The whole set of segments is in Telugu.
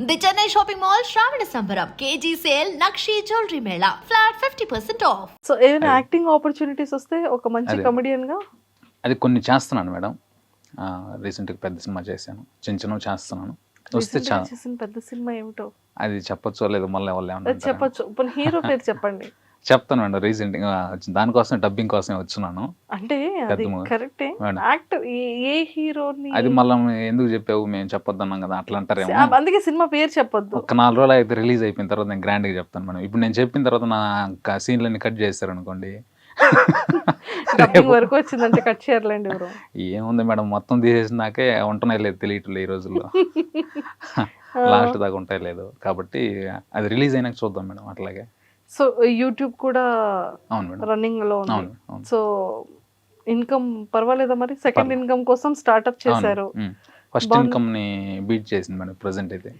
ది చెన్నై షాపింగ్ మాల్ శ్రావణ సంబరం కేజీ సేల్ నక్షి jewellery Mela flat fifty percent off so ఏమైనా యాక్టింగ్ ఆపర్చునిటీస్ వస్తే ఒక మంచి అదే. కమెడియన్గా? అది కొన్ని చేస్తున్నాను మేడం. రీసెంట్గా పెద్ద సినిమా చేశాను. చిన్న చిన్నవి చేస్తున్నాను. వస్తే recent గా చా చేసిన పెద్ద సినిమా ఏమిటో? అది చెప్పొచ్చో లేదో మళ్ళీ వాళ్ళు అది? చెప్పొచ్చు. ఇప్పుడు హీరో పేరు చెప్పండి. చెప్తాను మేడం రీసెంట్గా దానికోసం డబ్బింగ్ కోసమే వచ్చినాను అంటే. కరెక్టే. ఏ హీరోని అది మళ్ళీ ఎందుకు చెప్పావు? మేము చెప్పొద్దు అన్నాం కదా అట్లా అంటారేమో. అందుకే సినిమా పేరు చెప్పొద్దు. ఒక్క నాలుగు రోజులు అయితే రిలీజ్ అయిపోయిన తర్వాత నేను గ్రాండ్గా చెప్తాను మేడం. ఇప్పుడు నేను చెప్పిన తర్వాత నా సీన్లన్నీ కట్ చేస్తారు అనుకోండి వరకు వచ్చిందంటే కట్ చేయర్లేండి ఏముంది మేడం మొత్తం తీసేసినాకే ఉంటున్నాయి లేదు తెలియట్లేదు ఈ రోజుల్లో. లాస్ట్ దాకా ఉంటాయి లేదు. కాబట్టి అది రిలీజ్ అయినాక చూద్దాం మేడం అట్లాగే. సో యూట్యూబ్ కూడా అవును మేడం. రన్నింగ్లో ఉంది. అవును అవును. సో ఇన్కమ్ పర్వాలేదా మరి? సెకండ్ ఇన్కమ్ కోసం స్టార్ట్అప్ చేశారు. ఫస్ట్. ఇన్కమ్ని బీట్ చేసింది మేడం ప్రెసెంట్ అయితే.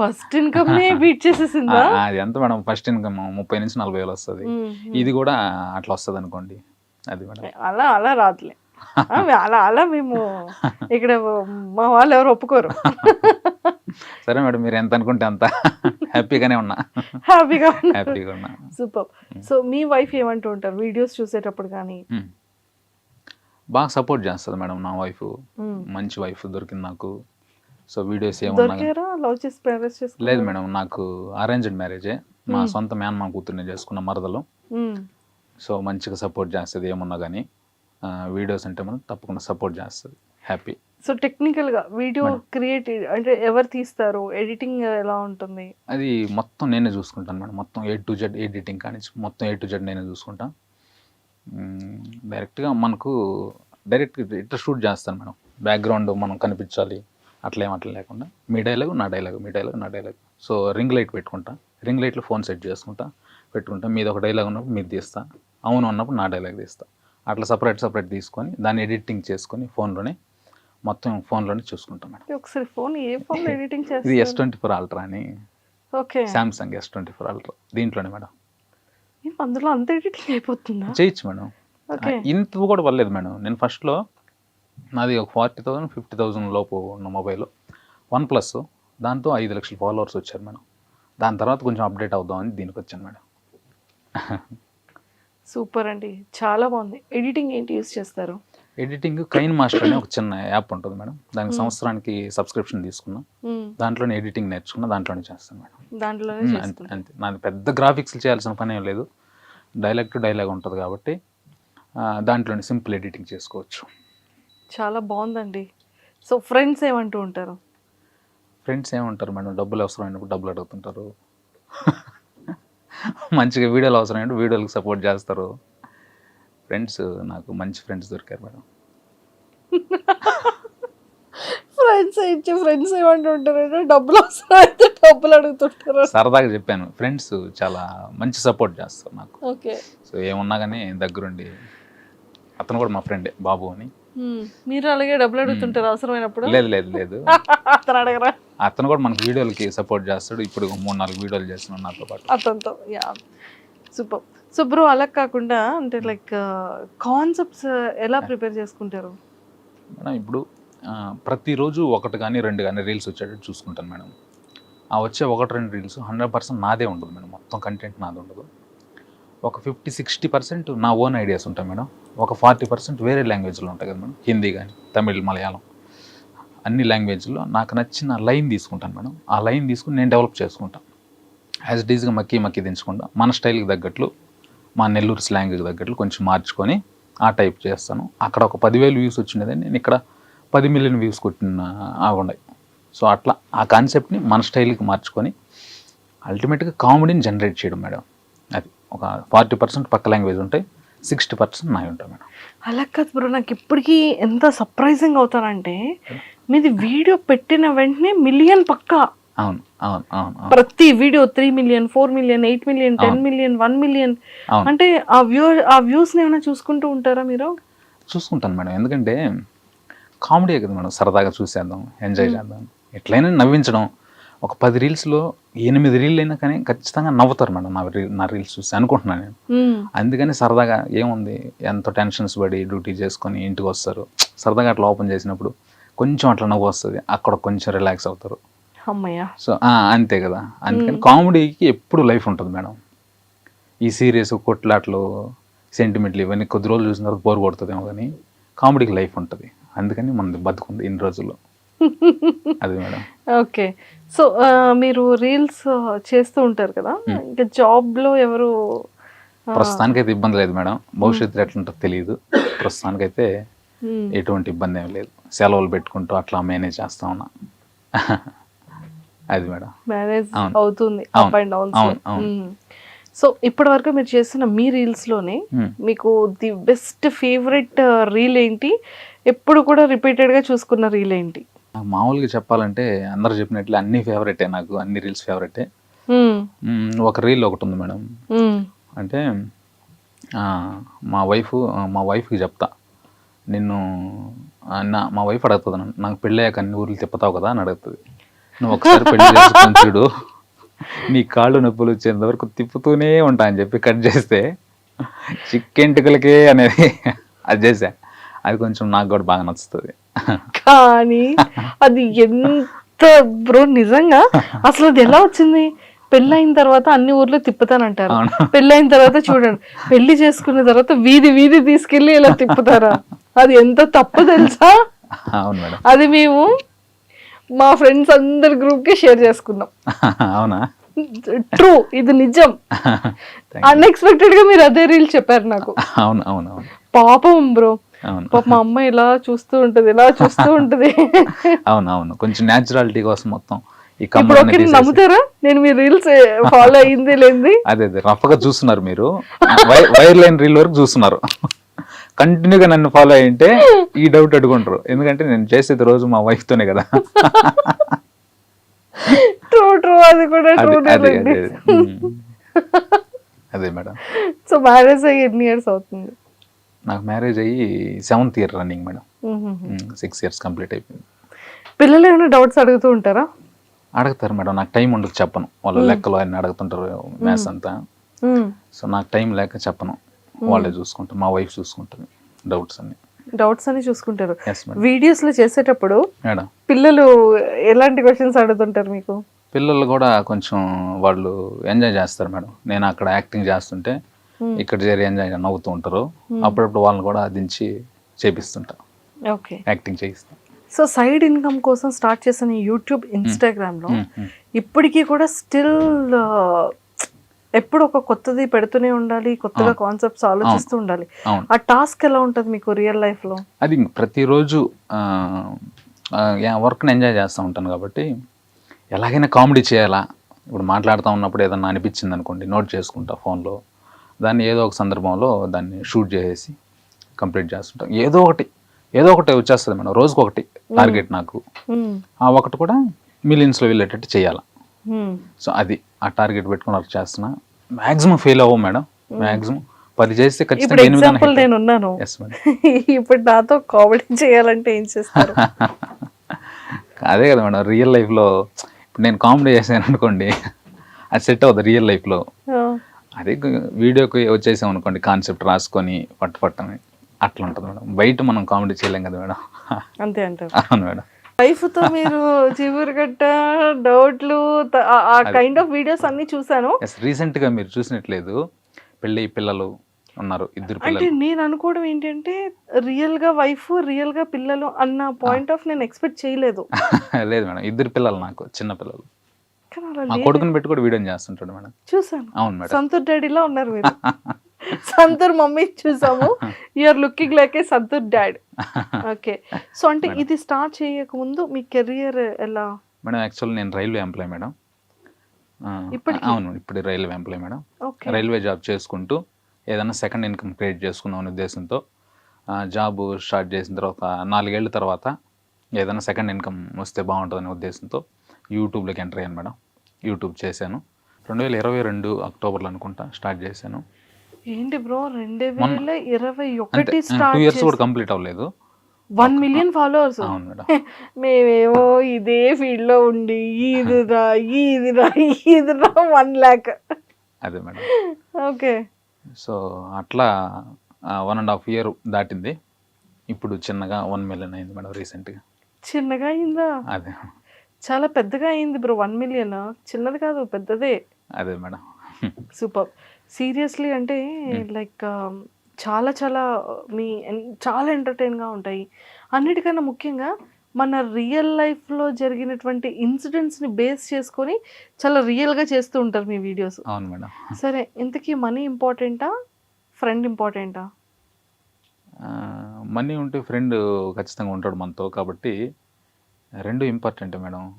ఫస్ట్ ఇన్కమ్ నే బీట్ చేసేసిందా అది ఎంత మేడం. ఫస్ట్ ఇన్కమ్ ముప్పై నుంచి నలభై వేలు వస్తుంది. ఇది కూడా అట్లా వస్తుంది అనుకోండి. అది మేడం. అలా అలా రాదులే. అలా అలా మేము ఇక్కడ మా వాళ్ళు ఎవరు ఒప్పుకోరు. సరే మేడం మీరు ఎంత అనుకుంటే అంత. హ్యాపీగానే ఉన్నా. హ్యాపీగా హ్యాపీగా ఉన్నా. సూపర్ సో మీ వైఫ్ ఏమంటూ ఉంటారు? వీడియోస్ చూసేటప్పుడు కానీ? మ్మ్. బాగా సపోర్ట్ చేస్తుంది మేడం నా వైఫ్ మ్మ్. మంచి వైఫ్ దొరికింది నాకు. So videos? లేదు మేడం నాకు అరేంజ్డ్ మ్యారేజే మా. సొంత మేనమా కూతుర్ని చేసుకున్న మరదలు. సో మంచిగా సపోర్ట్ చేస్తుంది ఏమున్నా కానీ. వీడియోస్ అంటే మనం తప్పకుండా సపోర్ట్ చేస్తుంది. హ్యాపీ సో టెక్నికల్గా వీడియో. క్రియేట్ అంటే ఎవరు తీస్తారు? ఎడిటింగ్ ఎలా ఉంటుంది? అది మొత్తం నేనే చూసుకుంటాను మేడం. మొత్తం ఏ టు జెడ్ ఎడిటింగ్ కానీ మొత్తం ఏ టు జెడ్ నేనే చూసుకుంటా. డైరెక్ట్గా మనకు డైరెక్ట్ ఇట్లా షూట్ చేస్తాను మేడం. బ్యాక్గ్రౌండ్ మనం కనిపించాలి అట్లా ఏం అట్లా లేకుండా. మీ డైలాగ్ నా డైలాగ్ మీ డైలాగ్ నా డైలాగ్ సో రింగ్ లైట్ పెట్టుకుంటా. రింగ్ లైట్లో ఫోన్ సెట్ చేసుకుంటా పెట్టుకుంటా. మీది ఒక డైలాగ్ ఉన్నప్పుడు మీరు తీస్తా. అవును అన్నప్పుడు నా డైలాగ్ తీస్తా. అట్లా సపరేట్ సపరేట్ తీసుకొని దాన్ని ఎడిటింగ్ చేసుకొని ఫోన్లోనే మొత్తం ఫోన్లోనే చూసుకుంటాం మేడం. ఒకసారి ఫోన్ ఏ ఫోన్ ఎడిటింగ్ ఇది ఎస్ చేస్తారు? ట్వంటీ ఫోర్ అల్ట్రా అని. Okay. Samsung S twenty four ultra దీంట్లోనే మేడం. ఏం అందులో అంత ఎడిటింగ్ అయిపోతుందా? చేయొచ్చు మేడం. ఓకే. ఇంత కూడా పర్లేదు మేడం. నేను ఫస్ట్లో నాది ఒక ఫార్టీ థౌసండ్ ఫిఫ్టీ థౌసండ్ లోపు ఉన్న మొబైల్. వన్ ప్లస్ దాంతో ఐదు లక్షల ఫాలోవర్స్ వచ్చారు మేడం. దాని తర్వాత కొంచెం అప్డేట్ అవుదామని దీనికి వచ్చాను మేడం. సూపర్ అండి. చాలా బాగుంది. ఎడిటింగ్ ఏంటి యూస్ చేస్తారు? ఎడిటింగ్ కైన్ మాస్టర్ అనే ఒక చిన్న యాప్ ఉంటుంది మేడం. దానికి సంవత్సరానికి సబ్స్క్రిప్షన్ తీసుకున్నా. దాంట్లోనే ఎడిటింగ్ నేర్చుకున్నా దాంట్లోనే చేస్తాను మేడం. దాంట్లోనే అంతే నాది పెద్ద గ్రాఫిక్స్ చేయాల్సిన పని ఏం లేదు. డైలాగ్ టు డైలాగ్ ఉంటుంది కాబట్టి దాంట్లోనే సింపుల్ ఎడిటింగ్ చేసుకోవచ్చు. చాలా బాగుందండి. సో ఫ్రెండ్స్ ఏమంటూ ఉంటారు? ఫ్రెండ్స్ ఏమంటారు మేడం? డబ్బులు అవసరమైనప్పుడు డబ్బులు అడుగుతుంటారు. మంచిగా వీడియోలు అవసరమైనప్పుడు వీడియోలకు సపోర్ట్ చేస్తారు. ఫ్రెండ్స్ నాకు మంచి ఫ్రెండ్స్ దొరికారు మేడం. ఫ్రెండ్స్ ఇచ్చే ఫ్రెండ్స్ ఏమంటూ ఉంటారు? అంటే డబ్బులు అయితే డబ్బులు అడుగుతుంటారు. సరదాగా చెప్పాను. ఫ్రెండ్స్ చాలా మంచి సపోర్ట్ చేస్తారు నాకు. ఓకే. సో ఏమున్నా కానీ దగ్గరుండి అతను కూడా మా ఫ్రెండే బాబు అని. మీరు అలాగే డబ్బులు అడుగుతుంటారు అవసరమైనప్పుడు? లేదు లేదు లేదు. అతను అడగరా? అతను కూడా మనకి వీడియోలకి సపోర్ట్ చేస్తాడు. ఇప్పుడు మూడు నాలుగు వీడియోలు చేస్తున్నాడు నాతో పాటు. అతనితో యా సూపర్. సో బ్రో అలా కాకుండా అంటే లైక్ కాన్సెప్ట్స్ ఎలా ప్రిపేర్ చేసుకుంటారు? మేడం ఇప్పుడు ప్రతిరోజు ఒకటి కానీ రెండు కానీ రీల్స్ వచ్చేటట్టు చూసుకుంటాను మేడం. ఆ వచ్చే ఒకటి రెండు రీల్స్ హండ్రెడ్ పర్సెంట్ నాదే ఉండదు మేడం. మొత్తం కంటెంట్ నాది ఉండదు. ఒక ఫిఫ్టీ సిక్స్టీ పర్సెంట్ నా ఓన్ ఐడియాస్ ఉంటాయి మేడం. ఒక ఫార్టీ పర్సెంట్ వేరే లాంగ్వేజ్లో ఉంటాయి కదా మేడం. హిందీ కానీ తమిళ్ మలయాళం. అన్ని లాంగ్వేజ్లో నాకు నచ్చిన లైన్ తీసుకుంటాను మేడం. ఆ లైన్ తీసుకుని నేను డెవలప్ చేసుకుంటాను. యాజ్ ఇట్ ఈజ్గా మక్కీ మక్కీ దించకుండా మన స్టైల్కి తగ్గట్లు మా నెల్లూరు స్లాంగ్కి తగ్గట్లు కొంచెం మార్చుకొని ఆ టైప్ చేస్తాను. అక్కడ ఒక పదివేలు వ్యూస్ వచ్చినది నేను ఇక్కడ పది మిలియన్ వ్యూస్ కొట్టిన ఉన్నాయి సో అట్లా ఆ కాన్సెప్ట్ని మన స్టైల్కి మార్చుకొని అల్టిమేట్గా కామెడీని జనరేట్ చేయడం మేడం. అది ఒక ఫార్టీ పర్సెంట్ పక్క లాంగ్వేజ్ ఉంటాయి సిక్స్టీ పర్సెంట్ నాయి ఉంటాయి మేడం. అలా కాదు బ్రో నాకు ఇప్పటికీ ఎంత సర్ప్రైజింగ్ అవుతానంటే మీది వీడియో పెట్టిన వెంటనే మిలియన్ పక్కా. అవును అవును అవును ప్రతి video three million four million eight million ten. Million one million అంటే ఆ వ్యూ ఆ వ్యూస్ ఏమైనా చూసుకుంటూ ఉంటారా మీరు? చూసుకుంటాను మేడం. ఎందుకంటే కామెడీ కదా మేడం. సరదాగా చూసేద్దాం ఎంజాయ్ చేద్దాం. ఎట్లయినా నవ్వించడం. ఒక పది రీల్స్లో ఎనిమిది రీల్ అయినా కానీ ఖచ్చితంగా నవ్వుతారు మేడం. నా రీ నా రీల్స్ చూసి అనుకుంటున్నాను నేను. అందుకని సరదాగా ఏముంది? ఎంతో టెన్షన్స్ పడి డ్యూటీ చేసుకొని ఇంటికి వస్తారు. సరదాగా అట్లా ఓపెన్ చేసినప్పుడు కొంచెం అట్లా నవ్వు వస్తుంది. అక్కడ కొంచెం రిలాక్స్ అవుతారు. సో అంతే కదా. అందుకని కామెడీకి ఎప్పుడు లైఫ్ ఉంటుంది మేడం. ఈ సీరియస్ కొట్లాట్లు సెంటిమెంట్లు ఇవన్నీ కొద్ది రోజులు చూసిన తర్వాత బోర్ కొడుతుందేమో కానీ కామెడీకి లైఫ్ ఉంటుంది. అందుకని మనది బతుకుంది ఇన్ని రోజుల్లో. అది మేడం. ఓకే. సో మీరు రీల్స్ చేస్తూ ఉంటారు కదా ఇంకా జాబ్లో ఎవరు ఆ, ప్రస్తుతానికైతే ఇబ్బంది లేదు మేడం. భవిష్యత్తులో ఎట్లుంటుందో తెలియదు ప్రస్తుతానికైతే మ్మ్. ఎటువంటి ఇబ్బంది ఏం లేదు. సెలవులు పెట్టుకుంటూ అట్లా మేనేజ్ చేస్తా ఉన్నా. అది మేడం అవును. అవుతుంది. అప్ అండ్ అవును. సో ఇప్పటి వరకు మీరు చేస్తున్న మీ రీల్స్లోనే. మీకు ది బెస్ట్ ఫేవరెట్ రీల్ ఏంటి ఎప్పుడు కూడా రిపీటెడ్గా చూసుకున్న రీల్ ఏంటి మామూలుగా చెప్పాలంటే అందరు చెప్పినట్లు అన్ని ఫేవరెటే నాకు అన్ని రీల్స్ ఫేవరెటే ఒక రీల్ ఒకటి ఉంది మేడం. అంటే మా వైఫ్ మా వైఫ్కి చెప్తా నిన్ను నా మా వైఫ్ అడుగుతుంది నాకు పెళ్ళయ్యాక అన్ని ఊర్లు తిప్పుతావు కదా అని అడుగుతుంది నువ్వు ఒకసారి పెళ్ళి చేసుకొని చూడు. నీ కాళ్ళు నొప్పులు వచ్చేంత వరకు తిప్పుతూనే ఉంటా అని చెప్పి కట్ చేస్తే చిక్కెంటుకలకే అనేది అది చేసా అది కొంచెం నాకు కూడా బాగా నచ్చుతుంది. కానీ అది ఎంత బ్రో నిజంగా? అసలు అది ఎలా వచ్చింది? పెళ్ళైన తర్వాత అన్ని ఊర్లో తిప్పుతానంటారు. పెళ్ళైన తర్వాత చూడండి. పెళ్ళి చేసుకున్న తర్వాత వీధి వీధి తీసుకెళ్ళి ఇలా తిప్పుతారా? అది ఎంత తప్పు తెలుసా? అది మేము మా ఫ్రెండ్స్ అందరి గ్రూప్కి షేర్ చేసుకున్నాం. అవునా? ట్రూ ఇది నిజం. అన్ఎక్స్పెక్టెడ్గా మీరు అదే రీల్ చెప్పారు నాకు. అవును అవును పాపం బ్రో. అవును. పాప మా అమ్మ ఇలా చూస్తూ ఉంటది ఇలా చూస్తూ ఉంటది. అవును అవును. కొంచెం న్యాచురాలిటీ కోసం మొత్తం ఇప్పుడు తీసేసి- నమ్ముతారా? నేను మీ రీల్స్ ఫాలో అయ్యింది లేంది. అదే అదే. రఫ్గా చూస్తున్నారు మీరు. వైర్ లైన్ రీల్ వరకు చూస్తున్నారు. కంటిన్యూగా నన్ను ఫాలో అయ్యింటే ఈ డౌట్ అడుగుంటారు ఎందుకంటే నేను చేసేది రోజు మా వైఫ్ తోనే కదా. ట్రూ ట్రూ అది కూడా అదే ట్రూ మేడం. సో మ్యారేజ్ అయ్యి ఎన్ని ఇయర్స్ అవుతుంది? నాకు మ్యారేజ్ అయ్యి seventh year running madam. Six years complete అయిపోయింది. పిల్లలు ఏమైనా డౌట్స్ అడుగుతూ ఉంటారా? అడుగుతారు మేడం. నాకు టైం ఉండదు చెప్పను. వాళ్ళ లెక్కలు అన్ని అడుగుతుంటారు మ్యాథ్స్ అంతా. సో నాకు టైం లేక చెప్పను. వాళ్ళే చూసుకుంటారు. మా వైఫ్ చూసుకుంటుంది డౌట్స్ అన్ని. డౌట్స్ అని చూసుకుంటారు. వీడియోస్లో చేసేటప్పుడు మేడం. పిల్లలు ఎలాంటి క్వశ్చన్స్ అడుగుతుంటారు మీకు? పిల్లలు కూడా కొంచెం వాళ్ళు ఎంజాయ్ చేస్తారు మేడం. నేను అక్కడ యాక్టింగ్ చేస్తుంటే ఇక్కడ చేరి ఎంజాయ్ నవ్వుతూ ఉంటారు. అప్పుడప్పుడు వాళ్ళని కూడా దించి చేపిస్తుంటా. ఓకే. యాక్టింగ్ చేయిస్తా. సో సైడ్ ఇన్కమ్ కోసం స్టార్ట్ చేసిన యూట్యూబ్ ఇన్స్టాగ్రామ్లో ఉమ్, ఉమ్. ఇప్పటికీ కూడా స్టిల్ ఎప్పుడు ఒక కొత్తది పెడుతూనే ఉండాలి కొత్తగా కాన్సెప్ట్స్ ఆలోచిస్తూ ఉండాలి. ఆ టాస్క్ ఎలా ఉంటుంది మీకు రియల్ లైఫ్లో? అది ప్రతిరోజు వర్క్ని ఎంజాయ్ చేస్తూ ఉంటాను కాబట్టి ఎలాగైనా కామెడీ చేయాలా? ఇప్పుడు మాట్లాడుతూ ఉన్నప్పుడు ఏదన్నా అనిపించింది అనుకోండి నోట్ చేసుకుంటా ఫోన్లో దాన్ని ఏదో ఒక సందర్భంలో దాన్ని షూట్ చేసేసి కంప్లీట్ చేస్తుంటాం. ఏదో ఒకటి ఏదో ఒకటి వచ్చేస్తుంది మేడం. రోజుకి ఒకటి టార్గెట్ నాకు. ఆ ఒకటి కూడా మిలియన్స్లో వెళ్ళేటట్టు చేయాలి. సో అది. ఆ టార్గెట్ పెట్టుకుని వర్క్ చేస్తున్నా. మ్యాక్సిమం ఫెయిల్ అవ్వం మేడం. మ్యాక్సిమం పది చేస్తే ఖచ్చితంగా ఎగ్జాంపుల్ నేను ఉన్నాను. ఇప్పుడు నాతో కామెడీ చేయాలంటే ఏం చేస్తారు? అదే కదా మేడం రియల్ లైఫ్లో ఇప్పుడు నేను కామెడీ చేశాను అనుకోండి అది సెట్ అవుతుంది రియల్ లైఫ్లో అదే వీడియోకి వచ్చేసాం అనుకోండి కాన్సెప్ట్ రాసుకొని పట్టు పట్టని. అట్లా ఉంటుంది మేడం. బయట మనం కామెడీ చేయలేం కదా మేడం. అంతే అంటారు. అవును మేడం. వైఫ్తో మీరు చివురుగట్ట డౌట్లు త- ఆ- కైండ్ ఆఫ్ వీడియోస్ అన్ని చూసాను ఎస్ రీసెంట్గా మీరు చూసినట్లేదు. పెళ్ళి పిల్లలు ఉన్నారు ఇద్దరు అంటే నేను అనుకోవడం ఏంటంటే రియల్గా వైఫ్ రియల్గా పిల్లలు అన్న పాయింట్ ఆఫ్ నేను ఎక్స్పెక్ట్ చేయలేదు. లేదు మేడం ఇద్దరు పిల్లలు నాకు చిన్న పిల్లలు. కొడుకుని పెట్టి కూడా వీడియో చేస్తుంటాడు మేడం. చూసాను అవును మేడం. సంతూర్ డాడీలా ఉన్నారు మీరు. సంతూర్ మమ్మీ చూసాము. You are looking like a Santoor dad okay so అంటే ఇది స్టార్ట్ చేయక ముందు మీ కెరియర్ ఎలా? మేడం యాక్చువల్ నేను రైల్వే ఎంప్లాయ్ మేడం ఆ, ఇప్పటికీ? అవును ఇప్పుడు railway employee madam okay railway job చేసుకుంటూ ఏదైనా సెకండ్ ఇన్కమ్ క్రియేట్ చేసుకుందాం అనే ఉద్దేశంతో జాబ్ స్టార్ట్ చేసిన తర్వాత నాలుగేళ్ళ తర్వాత ఏదైనా సెకండ్ ఇన్కమ్ వస్తే బాగుంటుందనే ఉద్దేశంతో యూట్యూబ్లోకి ఎంటర్ అయ్యాను మేడం యూట్యూబ్ చేశాను. రెండు వేల ఇరవై రెండు అక్టోబర్లో అనుకుంటా స్టార్ట్ చేశాను. ఏంటి బ్రో? రెండు వేల ఇరవై ఒకటి టూ ఇయర్స్ కూడా కంప్లీట్ అవ్వలేదు. వన్ మిలియన్ ఫాలోవర్స్ అవును మేడం. మేమేమో ఇదే ఫీల్డ్లో ఉండి ఈదిరా ఈదిరా ఈదిరా వన్ ల్యాక్ అదే మేడం. ఓకే. సో అట్లా వన్ అండ్ హాఫ్ ఇయర్ దాటింది. ఇప్పుడు చిన్నగా వన్ మిలియన్ అయింది మేడం రీసెంట్గా చిన్నగా అయిందా? అదే. చాలా పెద్దగా అయింది బ్రో వన్ మిలియన్ చిన్నది కాదు పెద్దదే. అదే మేడం. సూపర్ సీరియస్లీ అంటే లైక్ చాలా చాలా మీ చాలా ఎంటర్టైన్గా ఉంటాయి. అన్నిటికన్నా ముఖ్యంగా మన రియల్ లైఫ్లో జరిగినటువంటి ఇన్సిడెంట్స్ని బేస్ చేసుకొని చాలా రియల్గా చేస్తూ ఉంటారు మీ వీడియోస్. అవును మేడం. సరే ఇంతకీ మనీ ఇంపార్టెంటా? ఫ్రెండ్ ఇంపార్టెంటా? మనీ ఉంటే ఫ్రెండ్ ఖచ్చితంగా ఉంటాడు మనతో కాబట్టి రెండు important madam.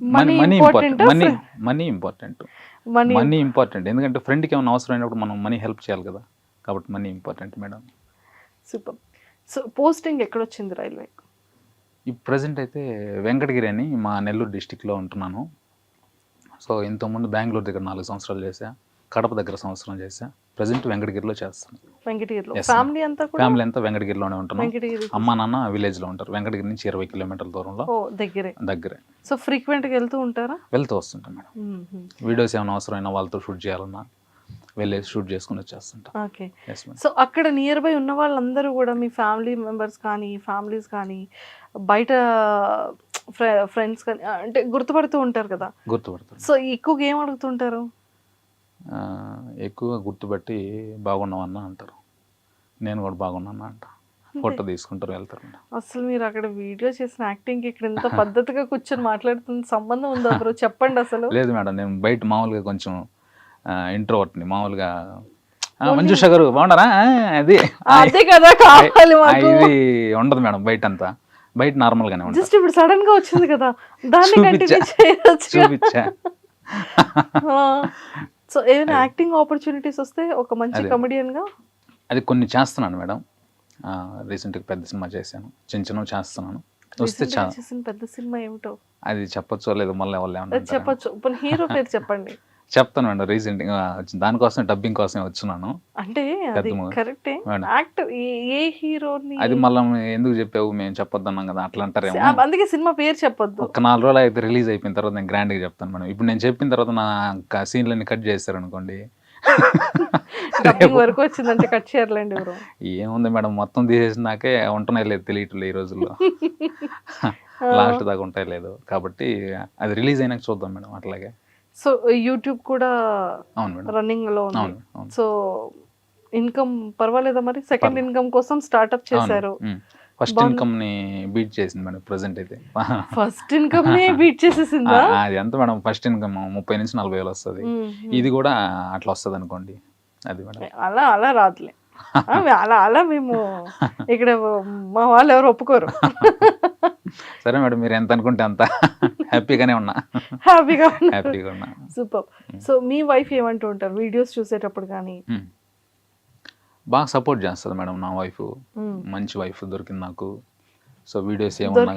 Money important money? Money important. Money money important ఎందుకంటే ఫ్రెండ్కి ఏమైనా అవసరం అయినప్పుడు మనం మనీ హెల్ప్ చేయాలి కదా. కాబట్టి money important madam super so posting ఎక్కడొచ్చింది railway? ఈ ప్రజెంట్ అయితే వెంకటగిరి అని మా నెల్లూరు డిస్టిక్లో ఉంటున్నాను. సో ఇంతకుముందు బెంగళూరు దగ్గర నాలుగు సంవత్సరాలు చేశా. కడప దగ్గర సంవత్సరం చేశా. ప్రజెంట్ వెంకటగిరిలో చేస్తాను వెంకటగిరిలో. Yes, ma'am. ఫ్యామిలీ అంతా కూడా ఫ్యామిలీ అంతా వెంకటగిరిలోనే ఉంటున్నాం. వెంకటగిరి అమ్మా నాన్న విలేజ్లో ఉంటారు. వెంకటగిరి నుంచి ఇరవై కిలోమీటర్ల దూరంలో ఓ దగ్గరే. దగ్గరే. సో ఫ్రీక్వెంట్గా వెళ్తూ ఉంటారా? వెళ్తూ వస్తుంటాం మేడం. వీడియోస్ ఏమైనా అవసరమైనా వాళ్ళతో షూట్ చేయాలన్నా వెళ్ళేసి షూట్ చేసుకుని వచ్చేస్తుంటాం. ఓకే. ఎస్ మేడం సో అక్కడ నియర్ బై ఉన్న వాళ్ళందరూ కూడా మీ ఫ్యామిలీ మెంబర్స్ కానీ ఫ్యామిలీస్ కానీ బయట ఫ్రెండ్స్ కానీ అంటే గుర్తుపడుతూ ఉంటారు కదా? గుర్తుపడతాను సో ఎక్కువగా ఏం అడుగుతుంటారు ఎక్కువగా గుర్తుపట్టి బాగున్నావన్నా అంటారు. నేను కూడా బాగున్నాను అంట. ఫోటో తీసుకుంటారు వెళ్తారు అసలు మీరు అక్కడ వీడియో చేసిన యాక్టింగ్ ఇక్కడ ఇంత పద్ధతిగా కూర్చొని మాట్లాడుతున్న సంబంధం ఉందా బ్రో? చెప్పండి అసలు. లేదు మేడం నేను బయట మామూలుగా కొంచెం ఇంట్రోవర్ట్ని మామూలుగా "ఆ, మంజుష గారు బాగున్నారా? అది. అదే కదా కావాలి ఇది ఉండదు మేడం బయట అంతా బయట నార్మల్ గానే ఉంటుంది. జస్ట్ ఇప్పుడు సడన్గా వచ్చింది కదా దాన్ని. కంటిన్యూ చేయొచ్చు. చూపించా. సో ఏమైనా యాక్టింగ్ ఆపర్చునిటీస్ వస్తే ఒక మంచి అదే. కమెడియన్గా అది కొన్ని చేస్తున్నాను మేడం. రీసెంట్గా పెద్ద సినిమా చేశాను. చిన్న చిన్నవి చేస్తున్నాను. వస్తే పెద్ద సినిమా ఏమిటో? అది చెప్పొచ్చో లేదో మళ్ళీ వాళ్ళు చెప్పొచ్చు. హీరో పేరు చెప్పండి. చెప్తాను మేడం రీసెంట్గా దానికోసం డబ్బింగ్ కోసం వచ్చినాను అంటే. కరెక్టే. ఏ హీరోని అది మళ్ళీ ఎందుకు చెప్పావు? మేము చెప్పొద్దు అన్నాం కదా అట్లా అంటారేమో అందుకే సినిమా పేరు చెప్పొద్దు. ఒక నాలుగు రోజులు అయితే రిలీజ్ అయిపోయిన తర్వాత నేను గ్రాండ్గా చెప్తాను మేడం. ఇప్పుడు నేను చెప్పిన తర్వాత నా సీన్లన్నీ కట్ చేశారు అనుకోండి వరకు వచ్చిందంటే కట్ చేయర్లేండి ఏముంది మేడం మొత్తం తీసేసినాకే ఉంటున్నాయి లేదు తెలియట్లేదు ఈ రోజుల్లో. లాస్ట్ దాకా ఉంటాయి లేదు. కాబట్టి అది రిలీజ్ అయినాక చూద్దాం మేడం అట్లాగే. సో యూట్యూబ్ కూడా అవును మేడం. రన్నింగ్లో ఉంది. అవును అవును. సో ఇన్కమ్ పర్వాలేదా మరి? సెకండ్. ఇన్కమ్ కోసం స్టార్ట్అప్ చేశారు. ఫస్ట్ బాగుంది. ఇన్కమ్ని బీట్ చేసింది మేడం ప్రెసెంట్ అయితే. ఫస్ట్ ఇన్కమ్ నే బీట్ చేసేసిందా అది ఎంత మేడం ఫస్ట్ ఇన్కమ్ ముప్పై నుంచి నలభై వేలు వస్తుంది. ఇది కూడా అట్లా వస్తుంది అనుకోండి. అది మేడం. అలా అలా రాదులే. ఆ, అలా అలా మేము ఇక్కడ మా వాళ్ళు ఎవరు ఒప్పుకోరు. సరే మేడం మీరు ఎంత అనుకుంటే అంత. హ్యాపీగానే ఉన్నా. హ్యాపీగా హ్యాపీగా ఉన్నా. సూపర్ సో మీ వైఫ్ ఏమంటూ ఉంటారు? వీడియోస్ చూసేటప్పుడు కానీ ఉమ్. బాగా సపోర్ట్ చేస్తుంది మేడం నా వైఫ్ మ్మ్. మంచి వైఫ్ దొరికింది నాకు. సో వీడియోస్ ఏమన్నా?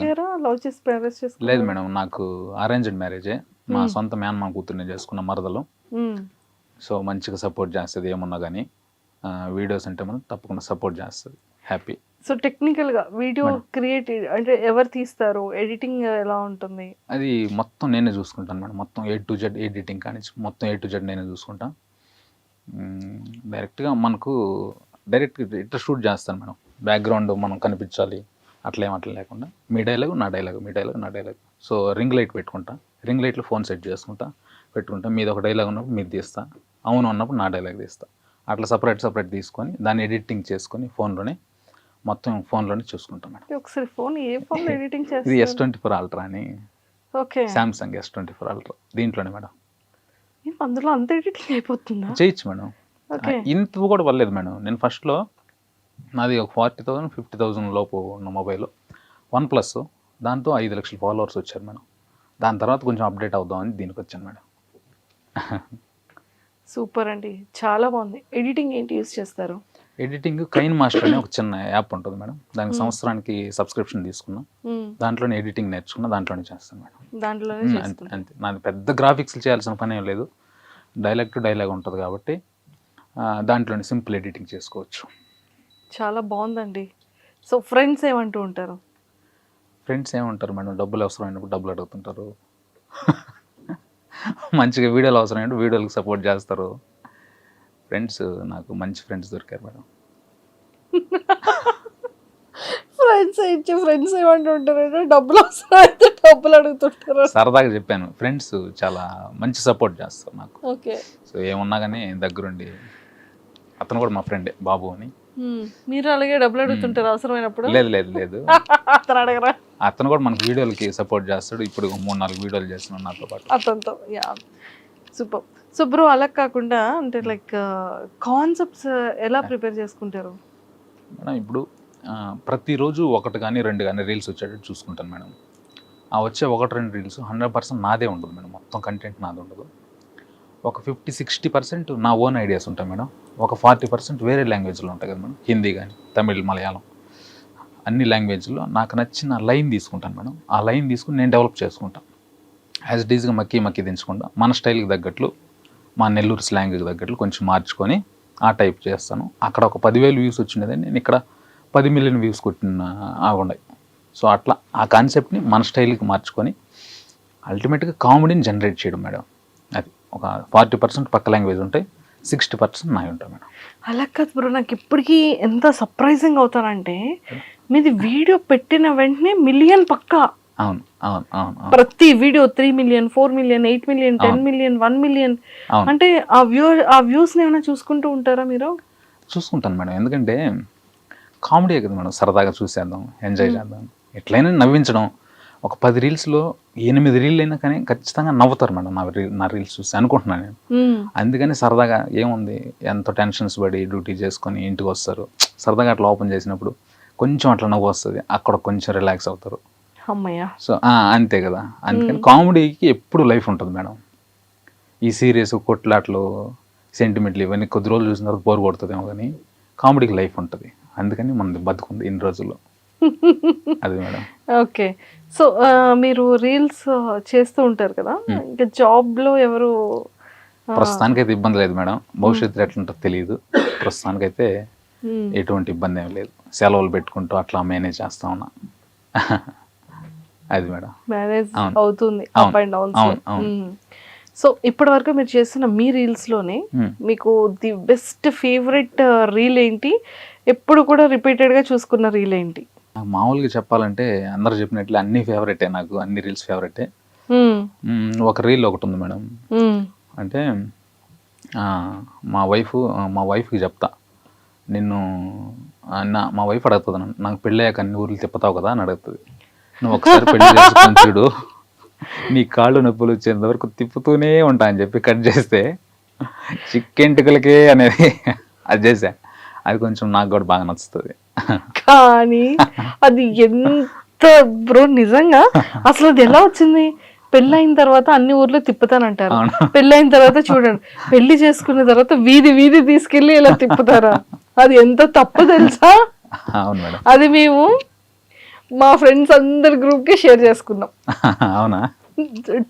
లేదు మేడం నాకు అరేంజ్డ్ మ్యారేజే మా. సొంత మేనమా కూతుర్ని చేసుకున్న మరదలు. సో మంచిగా సపోర్ట్ చేస్తుంది ఏమున్నా కానీ. వీడియోస్ అంటే మనం తప్పకుండా సపోర్ట్ చేస్తుంది. హ్యాపీ సో టెక్నికల్గా వీడియో. క్రియేట్ అంటే ఎవరు తీస్తారు? ఎడిటింగ్ ఎలా ఉంటుంది? అది మొత్తం నేనే చూసుకుంటాను మేడం. మొత్తం ఏ టు జెడ్ ఎడిటింగ్ కానీ మొత్తం ఏ టు జెడ్ నేనే చూసుకుంటా. డైరెక్ట్గా మనకు డైరెక్ట్ ఇట్లా షూట్ చేస్తాను మేడం. బ్యాక్గ్రౌండ్ మనం కనిపించాలి అట్లా అట్లా లేకుండా. మీ డైలాగ్ నా డైలాగ్ మీ డైలాగ్ నా డైలాగ్ సో రింగ్ లైట్ పెట్టుకుంటా. రింగ్ లైట్లో ఫోన్ సెట్ చేసుకుంటా పెట్టుకుంటా. మీది ఒక డైలాగ్ ఉన్నప్పుడు మీరు తీస్తా. అవును అన్నప్పుడు నా డైలాగ్ తీస్తా. అట్లా సపరేట్ సపరేట్ తీసుకొని దాన్ని ఎడిటింగ్ చేసుకొని ఫోన్లోనే మొత్తం ఫోన్లోనే చూసుకుంటాం మేడం. ఒకసారి ఫోన్ ఏ ఫోన్ ఎడిటింగ్ ఇది ఎస్ చేస్తారు? ట్వంటీ ఫోర్ అల్ట్రా అని. Okay. Samsung S twenty four ultra దీంట్లోనే మేడం. అందులో అంత ఎడిటింగ్ అయిపోతుందా? చేయొచ్చు మేడం. ఓకే. ఇంత కూడా పర్లేదు మేడం. నేను ఫస్ట్లో నాది ఒక ఫార్టీ థౌసండ్ ఫిఫ్టీ థౌసండ్ లోపు ఉన్న మొబైల్. వన్ ప్లస్ దాంతో ఐదు లక్షల ఫాలోవర్స్ వచ్చారు మేడం. దాని తర్వాత కొంచెం అప్డేట్ అవుదామని దీనికి వచ్చాను మేడం. సూపర్ అండి. చాలా బాగుంది. ఎడిటింగ్ ఏంటి యూస్ చేస్తారు? ఎడిటింగ్ కైన్ మాస్టర్ అనే ఒక చిన్న యాప్ ఉంటుంది మేడం. దానికి సంవత్సరానికి సబ్స్క్రిప్షన్ తీసుకున్నా. దాంట్లోనే ఎడిటింగ్ నేర్చుకున్నా దాంట్లోనే చేస్తాను మేడం. దాంట్లోనే ఉమ్, అంతే నాది పెద్ద గ్రాఫిక్స్ చేయాల్సిన పని ఏం లేదు. డైలాగ్ టు డైలాగ్ ఉంటుంది కాబట్టి దాంట్లోనే సింపుల్ ఎడిటింగ్ చేసుకోవచ్చు. చాలా బాగుందండి. సో ఫ్రెండ్స్ ఏమంటూ ఉంటారు? ఫ్రెండ్స్ ఏమంటారు మేడం? డబ్బులు అవసరమైనప్పుడు డబ్బులు అడుగుతుంటారు. మంచిగా వీడియోలు అవసరమైనప్పుడు వీడియోలకు సపోర్ట్ చేస్తారు. ఫ్రెండ్స్ నాకు మంచి ఫ్రెండ్స్ దొరికారు మేడం. ఫ్రెండ్స్ ఇచ్చే ఫ్రెండ్స్ ఏమంటూ ఉంటారు? డబ్బులు అవసరం అయితే డబ్బులు అడుగుతుంటారు. సరదాగా చెప్పాను. ఫ్రెండ్స్ చాలా మంచి సపోర్ట్ చేస్తారు నాకు. ఓకే. సో ఏమున్నా కానీ దగ్గరుండి అతను కూడా మా ఫ్రెండే బాబు అని. మీరు అలాగే డబ్బులు అడుగుతుంటారు అవసరమైనప్పుడు? లేదు లేదు లేదు. అతను అడగరా? అతను కూడా మనకు వీడియోలకి సపోర్ట్ చేస్తాడు. ఇప్పుడు మూడు నాలుగు వీడియోలు చేస్తున్నాడు నాతో పాటు. అతనితో యా. సూపర్. సో బ్రో అలా కాకుండా అంటే లైక్ కాన్సెప్ట్స్ ఎలా ప్రిపేర్ చేసుకుంటారు? మేడం ఇప్పుడు ప్రతిరోజు ఒకటి కానీ రెండు కానీ రీల్స్ వచ్చేటట్టు చూసుకుంటాను మేడం. ఆ వచ్చే ఒకటి రెండు రీల్స్ హండ్రెడ్ పర్సెంట్ నాదే ఉండదు మేడం. మొత్తం కంటెంట్ నాది ఉండదు. ఒక ఫిఫ్టీ సిక్స్టీ పర్సెంట్ నా ఓన్ ఐడియాస్ ఉంటాయి మేడం. ఒక ఫార్టీ పర్సెంట్ వేరే లాంగ్వేజ్లో ఉంటాయి కదా మేడం. హిందీ కానీ తమిళ్ మలయాళం. అన్ని లాంగ్వేజ్లో నాకు నచ్చిన లైన్ తీసుకుంటాను మేడం. ఆ లైన్ తీసుకుని నేను డెవలప్ చేసుకుంటాను. యాజ్ ఈజ్గా మక్కి మక్కి దించకుండా మన స్టైల్కి తగ్గట్లు మా నెల్లూరు స్లాంగ్కి తగ్గట్లు కొంచెం మార్చుకొని ఆ టైప్ చేస్తాను. అక్కడ ఒక పదివేలు వ్యూస్ వచ్చినది నేను ఇక్కడ పది మిలియన్ వ్యూస్ కొట్టిన ఉన్నాయి సో అట్లా ఆ కాన్సెప్ట్ని మన స్టైల్కి మార్చుకొని అల్టిమేట్గా కామెడీని జనరేట్ చేయడం మేడం. అది ఒక ఫార్టీ పర్సెంట్ పక్క లాంగ్వేజ్ ఉంటాయి సిక్స్టీ పర్సెంట్ నావి ఉంటాయి మేడం. అలా కాదు బ్రో నాకు ఇప్పటికీ ఎంత సర్ప్రైజింగ్ అవుతానంటే మీది వీడియో పెట్టిన వెంటనే మిలియన్ పక్కా. అవును అవును అవును ప్రతి video three million four million eight million ten. Million one million. అంటే ఆ వ్యూ ఆ వ్యూస్ ఏమైనా చూసుకుంటూ ఉంటారా మీరు? చూసుకుంటాను మేడం. ఎందుకంటే కామెడీ కదా మేడం. సరదాగా చూసేద్దాం ఎంజాయ్ చేద్దాం. ఎట్లయినా నవ్వించడం. ఒక పది రీల్స్లో ఎనిమిది రీల్ అయినా కానీ ఖచ్చితంగా నవ్వుతారు మేడం నా రీల్ నా రీల్స్ చూసి. అనుకుంటున్నాను నేను. అందుకని సరదాగా ఏముంది? ఎంతో టెన్షన్స్ పడి డ్యూటీ చేసుకొని ఇంటికి వస్తారు. సరదాగా అట్లా ఓపెన్ చేసినప్పుడు కొంచెం అట్లా నవ్వు వస్తుంది. అక్కడ కొంచెం రిలాక్స్ అవుతారు. సో అంతే కదా. అందుకని కామెడీకి ఎప్పుడు లైఫ్ ఉంటుంది మేడం. ఈ సీరియస్ కొట్లాట్లు సెంటిమెంట్లు ఇవన్నీ కొద్ది రోజులు చూసిన తర్వాత బోర్ కొడుతుందేమో కానీ కామెడీకి లైఫ్ ఉంటుంది. అందుకని మనది బతుకుంది ఇన్ని రోజుల్లో. అది మేడం. ఓకే. సో మీరు రీల్స్ చేస్తూ ఉంటారు కదా. ఇంకా జాబ్లో ఎవరు ప్రస్తుతానికైతే ఇబ్బంది లేదు మేడం. భవిష్యత్తులో ఎట్లుంటుందో తెలియదు ప్రస్తుతానికైతే. ఎటువంటి ఇబ్బంది ఏం లేదు. సెలవులు పెట్టుకుంటూ అట్లా మేనేజ్ చేస్తా ఉన్నా. అది మేడం మ్యారేజ్. అవుతుంది. అప్ అండ్ అవును. సో ఇప్పటి వరకు మీరు చేస్తున్న మీ రీల్స్లోనే. మీకు ది బెస్ట్ ఫేవరెట్ రీల్ ఏంటి ఎప్పుడు కూడా రిపీటెడ్గా చూసుకున్న రీల్ ఏంటి మామూలుగా చెప్పాలంటే అందరు చెప్పినట్లు అన్ని ఫేవరెటే నాకు అన్ని రీల్స్ ఫేవరెటే ఒక రీల్ ఒకటి ఉంది మేడం. అంటే మా వైఫ్ మా వైఫ్కి చెప్తా నిన్ను నా మా వైఫ్ అడుగుతుంది నాకు పెళ్ళయ్యాక అన్ని ఊర్లు తిప్పుతావు కదా అని అడుగుతుంది నువ్వు ఒకసారి పెళ్ళి చేసుకొని చూడు. నీ కాళ్ళు నొప్పులు వచ్చేంత వరకు తిప్పుతూనే ఉంటా అని చెప్పి కట్ చేస్తే చిక్కెంటుకలకే అనేది అది చేసా అది కొంచెం నాకు కూడా బాగా నచ్చుతుంది. కానీ అది ఎంత బ్రో నిజంగా? అసలు అది ఎలా వచ్చింది? పెళ్ళైన తర్వాత అన్ని ఊర్లు తిప్పుతానంటారు. పెళ్ళైన తర్వాత చూడండి. పెళ్ళి చేసుకున్న తర్వాత వీధి వీధి తీసుకెళ్ళి ఇలా తిప్పుతారా? అది ఎంత తప్పు తెలుసా? అది మేము మా ఫ్రెండ్స్ అందరి గ్రూప్కి షేర్ చేసుకున్నాం. అవునా?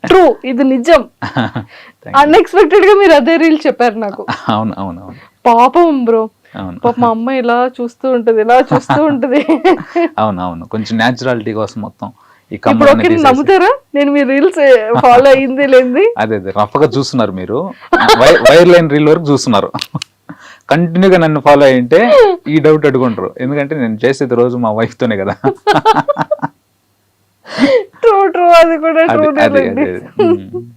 ట్రూ ఇది నిజం. అన్ఎక్స్పెక్టెడ్గా మీరు అదే రీల్ చెప్పారు నాకు. అవును అవును పాపం బ్రో అవును. పాప మా అమ్మ ఇలా చూస్తూ ఉంటది ఇలా చూస్తూ ఉంటది. అవును అవును. కొంచెం న్యాచురాలిటీ కోసం మొత్తం ఇప్పుడు ఓకే నమ్ముతారా? నేను మీ రీల్స్ ఫాలో అయ్యింది లేంది అదే అదే. రఫ్గా చూస్తున్నారు మీరు. వైర్ లైన్ రీల్ వరకు చూస్తున్నారు. కంటిన్యూగా నన్ను ఫాలో అయ్యింటే ఈ డౌట్ అడుగుంటారు ఎందుకంటే నేను చేసేది రోజు మా వైఫ్ తోనే కదా. ట్రూ ట్రూ అది కూడా ట్రూ.